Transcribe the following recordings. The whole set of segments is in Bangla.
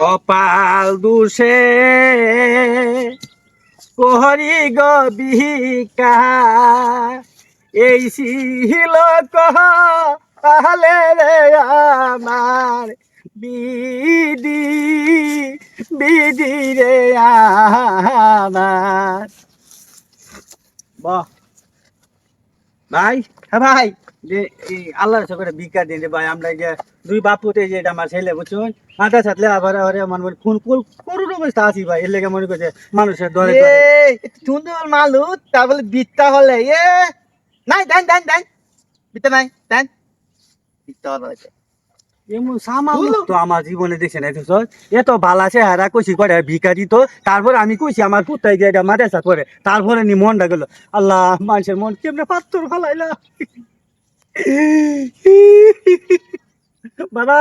কপাল দুষে, কোহরি গবিকা এই ছিল কহ তাহলে রে আমার বিদি বিদি রে আমার। বাহ। ভাই? হ্যাঁ ভাই যে এই আল্লাহ সঙ্গে ভিক্ষা দিন ভাই আমরা যে দুই বাপুতে যে এটা আমার ছেলে বুঝছুন? মাথা ছাতলে আবার আবার মনে মনে খুন করুন অবস্থা আছি ভাই এর লেগে মনে করছে মানুষের দরে সুন্দর মালু তা বলে বিত্তা হলে এ! নাই দেন দেন দেন। বিত্তা নাই দেন। বিত্তা হলে এমন তো আমার জীবনে ভালো আছে হারা কইছি করে তারপরে আমি কইছি আমার পুতাই যে এটা ছাত করে। তারপরে নি মনটা গেল আল্লাহ মানুষের মন কেমনে পাত্তর ফালাইলা? বাবা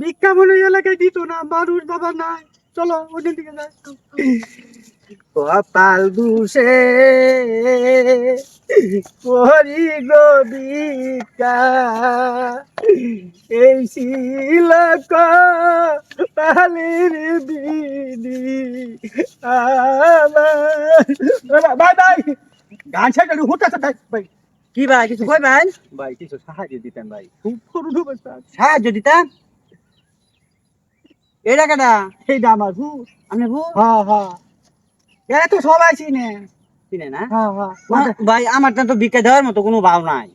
ভিক্ষা মনে এলাকায় দিত না মানুষ বাবা নাই। চলো ওদিন দিকে যাই। কপাল দুষে। করি গো ভিক্ষা এই ছিল কপালের বিধি আমার। ভাই ভাই গান ছেড়ে হুটাছে ভাই ভাই। কি ভাই কিছু কই ভাই? ভাই কিছু সাহায্য দিতেন ভাই। খুব অবস্থা সাহায্য দিতাম এই টাকাটা এইটা আমার ভুল আমি ভু হ্যাঁ হ্যাঁ। এরা তো সবাই চিনে। চিনে না? ভাই আমার তো ভিক্ষা দেওয়ার মতো কোনো ভাব নাই।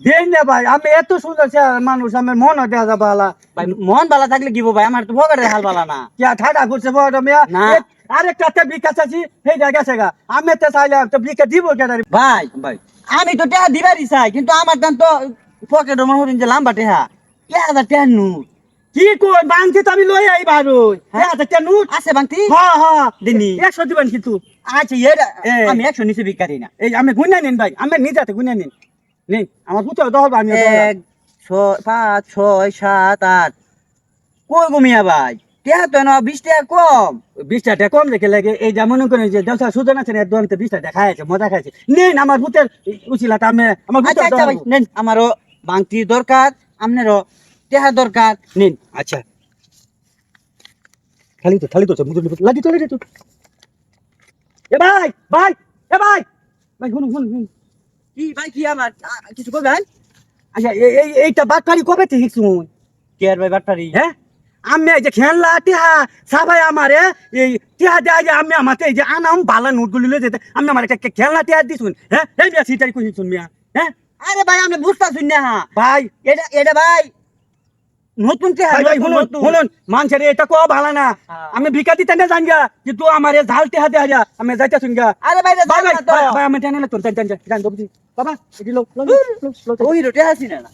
দেন না ভাই আমি এত সুন্দর মানুষ আমার মন দেওয়া যাবে আলা। ভাই মন ভালো থাকলে কি ভাই? আমার তো ভোগারে হাল না। ঠাডা করছে বড় মিয়া। না। এক- আরেকটা তে বিকা চাচ্ছি সেই জায়গা সেগা আমি তো চাইলে তো বিকা দিব কেন? ভাই ভাই। আমি তো টেহা দিবারই চাই কিন্তু আমার দাম তো পকেট মনে হরিণ যে লাম্বা টেহা হাজার টেহা নু। কি কই? বাংছি তো আমি লই আই বারো হ্যাঁ? আচ্ছা কেন? আছে বাংতি হ্যাঁ হ্যাঁ দিনি। দিবেন কিন্তু। আচ্ছা আমি একশো নিচে ভিক্ষারি না। এই আমি গুনিয়া নিন ভাই আমি নিজেতে নিন। আমার পুত্র আমি এক ছয় পাঁচ ছয় সাত আট। কই ঘুমিয়া ভাই? টেহা তো না বিশ টাকা কম। বিশটা টাকা কম লেগে লাগে। এই যে মনে করেন যে দেওসা সুজন আছে না দোকানতে বিশটা টাকা খাইছে মজা খাইছে নেন আমার পুতের উচিলাটা আমি আমার আচ্ছা আচ্ছা ভাই নেন আমারও বাংতি দরকার আপনারও টেহা দরকার। নিন আচ্ছা। খালি তো খালি তো লাগি চলে তুই এ ভাই ভাই এ ভাই। ভাই শুনুন শুনুন শুনুন কি ভাই কি আমার কিছু করবেন আচ্ছা এই এই এইটা বাটপারি কবে থেকে শুন কে আর ভাই বাটপারি? হ্যাঁ? আমি এই যে খেললা টিহা সবাই আমারে এই টিহা দেয় যে আমি আমাতে এই যে আনাম ভালো নোটগুলি লয়ে যেতে আমি আমার একটা খেলনা টিহা দিছুন হ্যাঁ? এই মিয়া সিটারি কই শুন মিয়া। হ্যাঁ? আরে ভাই আমি বুঝতেছি না হ্যাঁ। ভাই। এটা এটা ভাই নতুন মানুষের এটা কো ভালো না হ্যাঁ। আমি ভিকা দিতে না জানগা কিন্তু আমার এ ঝাল টিহা দেয়া যা আমি যাইতে শুনগা আরে ভাই ভাই জানি না আমি তোর জান জান জান বাবা এটি ওই রোটে না